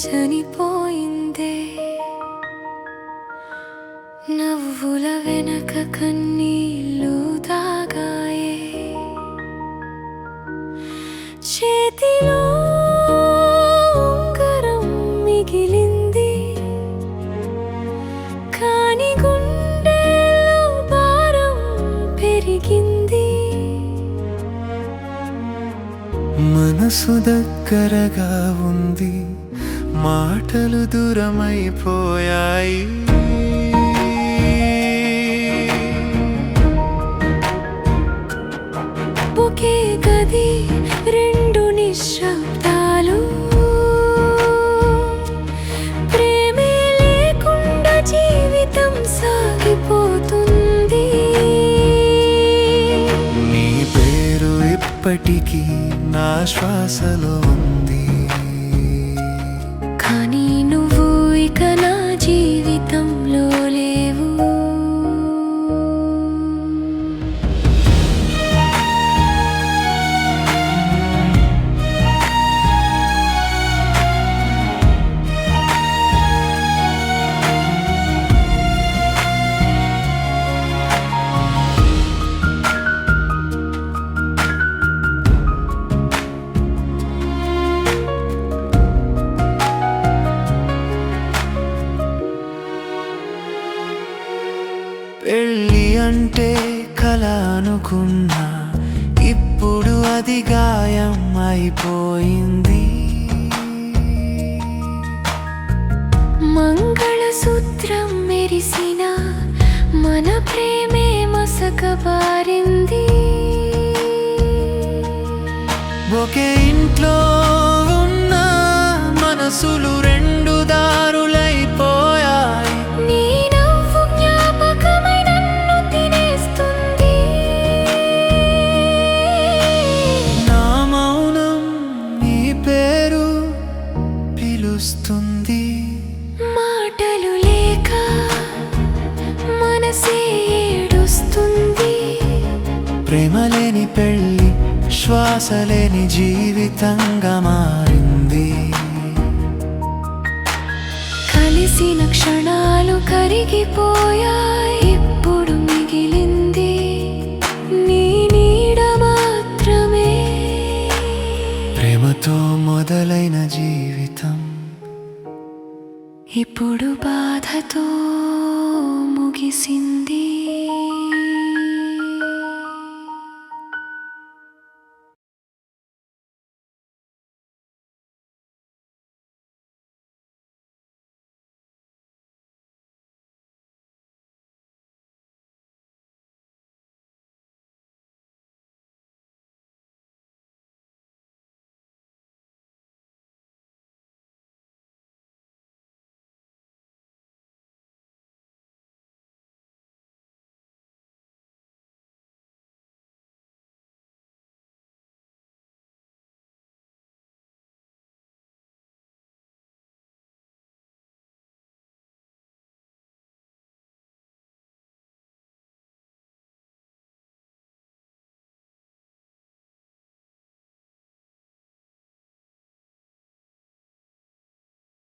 చనిపోయిందే నవ్వుల వెనక కన్నీళ్ళు దాగాయే చేతిలో ఉంగరం మిగిలింది. కాని గుండెలో భారం పెరిగింది. మనసు దగ్గరగా ఉంది. మాటలు దూరమైపోయాయి. ఒకే గది రెండు నిశ్శబ్దాలు. ప్రేమే లేకుండా జీవితం సాగిపోతుంది. నీ పేరు ఇప్పటికీ నా శ్వాసలో ఉంది. అంటే కల అనుకున్నా ఇప్పుడు అది గాయం అయిపోయింది. మంగళసూత్రం మెరిసిన మన ప్రేమే మసకబారింది ఒకే ఇంట్లో ఉన్న మనసులు శ్వాస లేని జీవితంగా మారింది. కలిసిన క్షణాలు కరిగిపోయాయి ఇప్పుడు మిగిలింది నీ నీడ మాత్రమే. ప్రేమతో మొదలైన జీవితం. ఇప్పుడు బాధతో ముగిసింది.